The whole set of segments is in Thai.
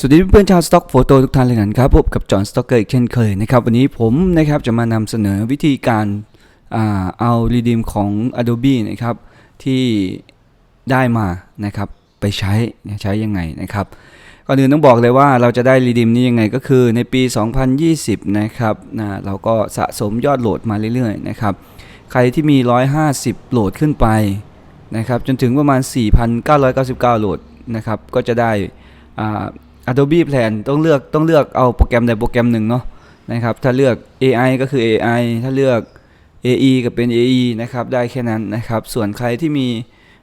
สวัสดีเพื่อนชาวสต็อกโฟโต้ทุกท่านเลยนะครับพบกับจอห์นสต็อกเกอร์อีกเช่นเคยนะครับ วันนี้ผมนะครับจะมานำเสนอวิธีการอาเอารีดีมของ Adobe นะครับ ที่ได้มานะครับไปใช้ใช้ยังไงนะครับก่อนอื่นต้องบอกเลยว่าเราจะได้รีดีมนี้ยังไงก็คือในปี 2020 นะครับนะเราก็สะสมยอดโหลดมาเรื่อยๆนะครับใครที่มี 150 โหลดขึ้นไปนะครับจนถึงประมาณ 4,999 โหลดนะครับก็จะได้อ่า Adobe Plan ต้องเลือกต้องเลือกเอาโปรแกรมใดโปรแกรมหนึ่งเนาะนะครับ ถ้าเลือก AI ก็คือ AI ถ้าเลือก AE ก็เป็น AE นะครับ ได้แค่นั้นนะครับ ส่วนใครที่มี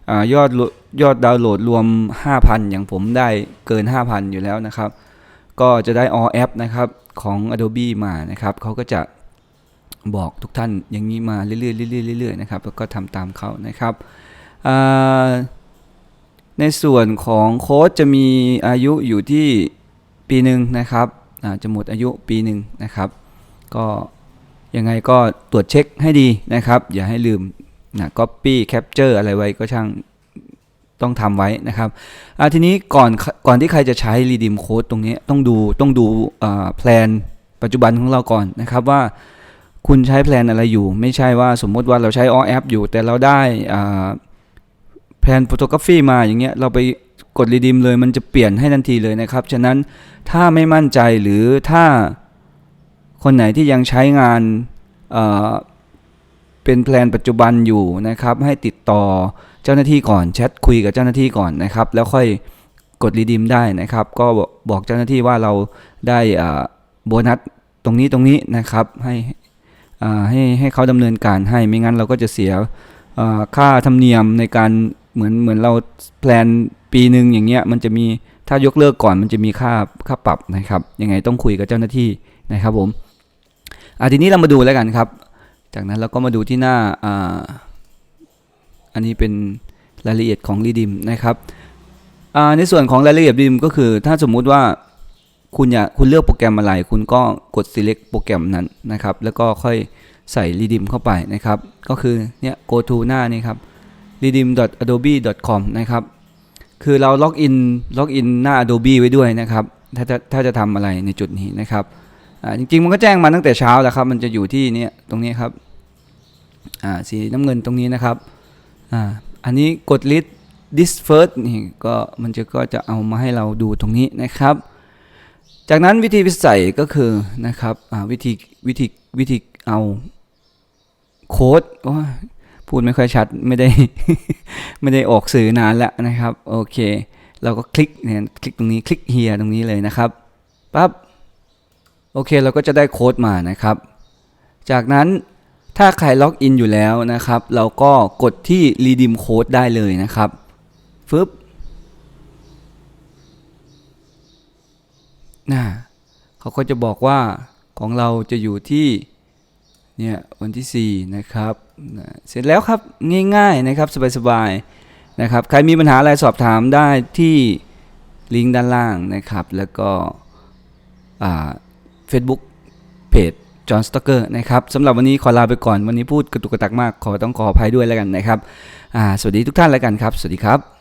อยอดยอดดาวน์โหลดรวม 5,000 อย่างผมได้เกิน 5,000 อยู่แล้วนะครับ ก็จะได้ All App นะครับของ Adobe มานะครับ เขาก็จะบอกทุกท่านอย่างนี้มาเรื่อยๆเรื่อยๆเรื่อยๆนะครับ แล้วก็ทำตามเขานะครับอ ในส่วนของโค้ดจะมีอายุอยู่ที่ปีหนึ่งนะครับจะหมดอายุปีหนึ่งนะครับ ก็ยังไงก็ตรวจเช็คให้ดีนะครับ อย่าให้ลืมนะ copy capture อะไรไว้ก็ช่างต้องทำไว้นะครับทีนี้ก่อนก่อนที่ใครจะใช้ redeem code ตรงนี้ต้องดูต้องดูแพลนปัจจุบันของเราก่อนนะครับว่าคุณใช้แพลนอะไรอยู่ ไม่ใช่ว่าสมมติว่าเราใช้ all app อยู่ แต่เราได้อ่า แพลนโฟโตกราฟีมาอย่างเงี้ยเราไปกดรีดีมเลยมันจะเปลี่ยนให้ทันทีเลยนะครับ ฉะนั้นถ้าไม่มั่นใจหรือถ้าคนไหนที่ยังใช้งานเเป็นแพลนปัจจุบันอยู่นะครับ ให้ติดต่อเจ้าหน้าที่ก่อนแชทคุยกับเจ้าหน้าที่ก่อนนะครับ แล้วค่อยกดรีดีมได้นะครับ ก็บอกเจ้าหน้าที่ว่าเราได้โบนัสตรงนี้ตรงนี้นะครับให้ให้ให้เขาดำเนินการให้ไม่งั้นเราก็จะเสียค่าธรรมเนียมในการ เหมือนเหมือนเราแพลนปีหนึ่งอย่างเงี้ยมันจะมีถ้ายกเลิกก่อนมันจะมีค่าค่าปรับนะครับยังไงต้องคุยกับเจ้าหน้าที่นะครับผมอะทีนี้เรามาดูแล้วกันครับ จากนั้นเราก็มาดูที่หน้าอ่าอันนี้เป็นรายละเอียดของรีดิมนะครับอ่าในส่วนของรายละเอียดรีดิมก็คือ ถ้าสมมุติว่าคุณอยากคุณเลือกโปรแกรมอะไร คุณก็กด select โปรแกรมนั้นนะครับ แล้วก็ค่อยใส่ redeem เข้าไปนะครับ ก็คือเนี่ย go to หน้านี้ครับ redeem.adobe.com นะครับ คือเราล็อกอินล็อกอินหน้า Adobe ไว้ด้วยนะครับ ถ้าจะถ้าจะทำอะไรในจุดนี้นะครับจริงๆ มันก็แจ้งมาตั้งแต่เช้าแล้วครับ มันจะอยู่ที่นี่ตรงนี้ครับสีน้ำเงินตรงนี้นะครับออันนี้กด list this first นี่ก็มันจะก็จะเอามาให้เราดูตรงนี้นะครับ จากนั้นวิธีวิสัยก็คือนะครับวิธีวิธีวิธีเอาโค้ดโอ้ย พูดไม่ค่อยชัดไม่ได้ไม่ได้ออกสื่อนานแล้วนะครับ โอเค เราก็คลิกเนี่ยคลิกตรงนี้คลิกเฮียตรงนี้เลยนะครับปั๊บโอเคเราก็จะได้โค้ดมานะครับ จากนั้นถ้าใครล็อกอินอยู่แล้วนะครับ เราก็กดที่ redeem code ได้เลยนะครับฟึบนะเขาก็จะบอกว่าของเราจะอยู่ที่ เนี่ยวันที่4นะครับเสร็จแล้วครับง่ายๆนะครับสบายๆนะครับใครมีปัญหาอะไรสอบถามได้ที่ลิงก์ด้านล่างนะครับแล้วก็เฟซบุ๊กเพจจอห์นสต็อกเกอร์นะครับสำหรับวันนี้ขอลาไปก่อนวันนี้พูดกระตุกกระตักมากขอต้องขออภัยด้วยแล้วกันนะครับสวัสดีทุกท่านแล้วกันครับ สวัสดีครับ